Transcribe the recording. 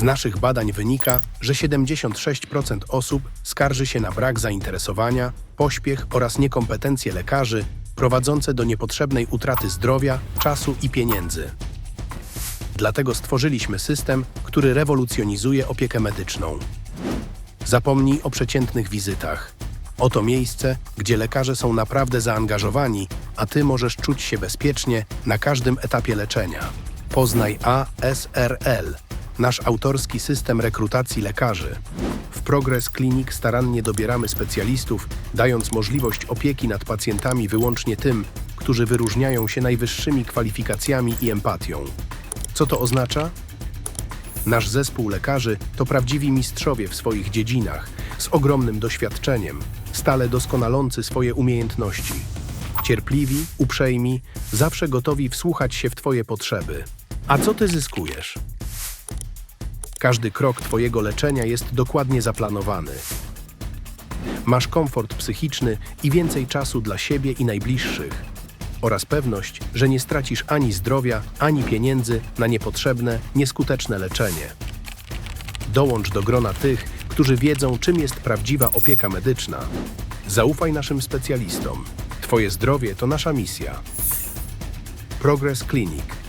Z naszych badań wynika, że 76% osób skarży się na brak zainteresowania, pośpiech oraz niekompetencje lekarzy prowadzące do niepotrzebnej utraty zdrowia, czasu i pieniędzy. Dlatego stworzyliśmy system, który rewolucjonizuje opiekę medyczną. Zapomnij o przeciętnych wizytach. Oto miejsce, gdzie lekarze są naprawdę zaangażowani, a ty możesz czuć się bezpiecznie na każdym etapie leczenia. Poznaj ASRL, nasz autorski system rekrutacji lekarzy. W Progress Clinic starannie dobieramy specjalistów, dając możliwość opieki nad pacjentami wyłącznie tym, którzy wyróżniają się najwyższymi kwalifikacjami i empatią. Co to oznacza? Nasz zespół lekarzy to prawdziwi mistrzowie w swoich dziedzinach, z ogromnym doświadczeniem, stale doskonalący swoje umiejętności. Cierpliwi, uprzejmi, zawsze gotowi wsłuchać się w Twoje potrzeby. A co Ty zyskujesz? Każdy krok Twojego leczenia jest dokładnie zaplanowany. Masz komfort psychiczny i więcej czasu dla siebie i najbliższych. Oraz pewność, że nie stracisz ani zdrowia, ani pieniędzy na niepotrzebne, nieskuteczne leczenie. Dołącz do grona tych, którzy wiedzą, czym jest prawdziwa opieka medyczna. Zaufaj naszym specjalistom. Twoje zdrowie to nasza misja. Progress Clinic.